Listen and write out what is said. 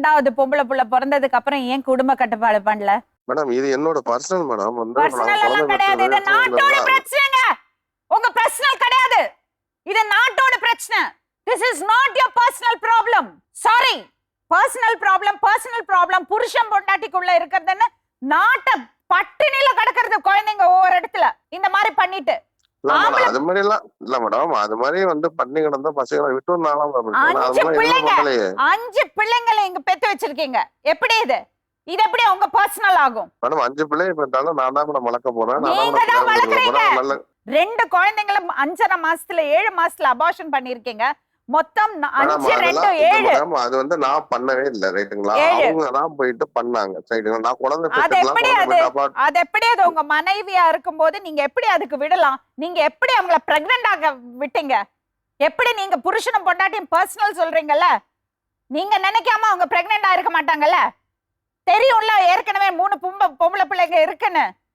ரெண்டாவது பொம்பளை புள்ள பிறந்ததுக்கு அப்புறம் ஏன் குடும்ப கட்டுப்பாடு பண்ணல? மேடம் இது என்னோட பர்சனல் மேடம் வந்து பர்சனல் எல்லாம் கிடையாது. இது நாட்டோட பிரச்சனைங்க. உங்க பர்சனல் கிடையாது. இது நாட்டோட பிரச்சனை. This is not your personal problem sorry personal problem personal problem புருஷன் பொண்டாட்டிக்குள்ள இருக்கிறதுன்னு நாட்டை பட்டினில கிடக்கிறது குழந்தைங்க ஒவ்வொரு இடத்துல. இந்த மாதிரி பண்ணிட்டு. அது மாதிரி எல்லாம் இல்ல மேடம் அது மாதிரி வந்து பண்ணி கிடந்தா பசங்களை விட்டு நாளாம் அது அஞ்சு பிள்ளைங்களை இங்க பெத்து வச்சிருக்கீங்க. எப்படி இது? இது எப்படி உங்க பர்சனல் ஆகும்? மேடம் அஞ்சு பிள்ளைங்க பெற்றாலும் நான் தான் கூட வளர்க்க போறேன். நீங்க தான் ரெண்டு குழந்தைங்களும் அஞ்சரை மாசத்துல ஏழு மாசத்துல அபார்ஷன் பண்ணிருக்கீங்க மொத்தம் அஞ்சு ரெண்டு ஏழு. அது வந்து நான் பண்ணவே இல்ல ரைட்டுங்களா. அவங்க தான் போயிட்டு பண்ணாங்க. ரைட்டுங்களா நான் குழந்தை அது எப்படி அது? அது எப்படி அது உங்க மனைவியா இருக்கும்போது நீங்க எப்படி அதுக்கு விடலாம்? நீங்க எப்படி அவங்கள பிரெக்னென்ட் ஆக விட்டீங்க? எப்படி நீங்க புருஷனும் பொண்டாட்டியும் பர்சனல் சொல்றீங்கல்ல? நீங்க நினைக்காம அவங்க பிரெக்னென்ட் ஆயிருக்க மாட்டாங்கல்ல? தெரியும்ல ஏற்கனவே மூணு பொம்ப பொம்பளை பிள்ளைங்க இருக்குன்னு.